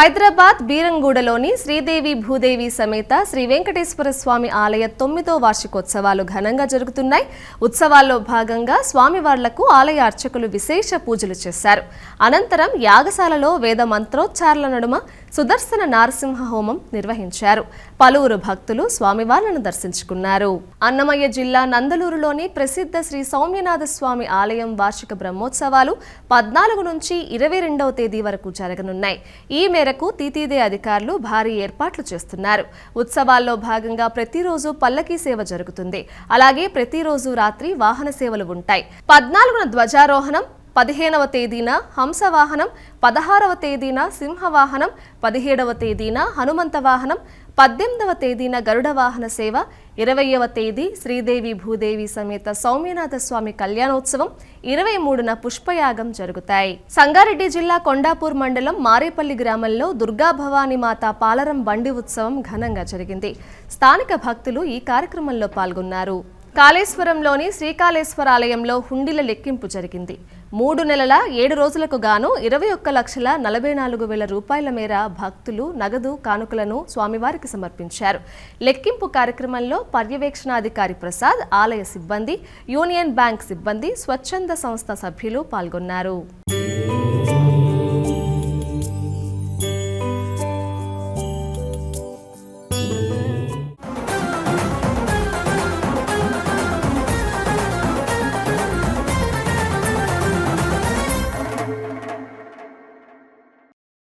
హైదరాబాద్ బీరంగూడలోని శ్రీదేవి భూదేవి సమేత శ్రీ వెంకటేశ్వర స్వామి ఆలయ తొమ్మిదో వార్షికోత్సవాలు ఘనంగా జరుగుతున్నాయి. ఉత్సవాల్లో భాగంగా స్వామివార్లకు ఆలయ అర్చకులు విశేష పూజలు చేశారు. అనంతరం యాగశాలలో వేద మంత్రోచ్చారల నడుమ సుదర్శన నారసింహ హోమం నిర్వహించారు. పలువురు భక్తులు స్వామివార్లను దర్శించుకున్నారు. అన్నమయ్య జిల్లా నందలూరులోని ప్రసిద్ధ శ్రీ సౌమ్యనాథ స్వామి ఆలయం వార్షిక బ్రహ్మోత్సవాలు పద్నాలుగు నుంచి ఇరవై రెండవ తేదీ వరకు జరగనున్నాయి. ఈ మేరకు తీతీదే అధికారులు భారీ ఏర్పాట్లు చేస్తున్నారు. ఉత్సవాల్లో భాగంగా ప్రతిరోజు పల్లకీ సేవ జరుగుతుంది. అలాగే ప్రతిరోజు రాత్రి వాహన సేవలు ఉంటాయి. పద్నాలుగున ధ్వజారోహణం పదిహేనవ తేదీన హంసవాహనం పదహారవ తేదీన సింహవాహనం పదిహేడవ తేదీన హనుమంత వాహనం పద్దెనిమిదవ తేదీన గరుడ వాహన సేవ ఇరవయవ తేదీ శ్రీదేవి భూదేవి సమేత సౌమ్యనాథ స్వామి కళ్యాణోత్సవం ఇరవై మూడున పుష్పయాగం జరుగుతాయి. సంగారెడ్డి జిల్లా కొండాపూర్ మండలం మారేపల్లి గ్రామంలో దుర్గా భవానీ మాత పాలరం బండి ఉత్సవం ఘనంగా జరిగింది. స్థానిక భక్తులు ఈ కార్యక్రమంలో పాల్గొన్నారు. కాళేశ్వరంలోని శ్రీకాళేశ్వర ఆలయంలో హుండీల లెక్కింపు జరిగింది. మూడు నెలల ఏడు రోజులకు గాను ఇరవై ఒక్క లక్షల నలభై నాలుగు వేల రూపాయల మేర భక్తులు నగదు కానుకలను స్వామివారికి సమర్పించారు. లెక్కింపు కార్యక్రమంలో పర్యవేక్షణాధికారి ప్రసాద్ ఆలయ సిబ్బంది యూనియన్ బ్యాంక్ సిబ్బంది స్వచ్ఛంద సంస్థ సభ్యులు పాల్గొన్నారు.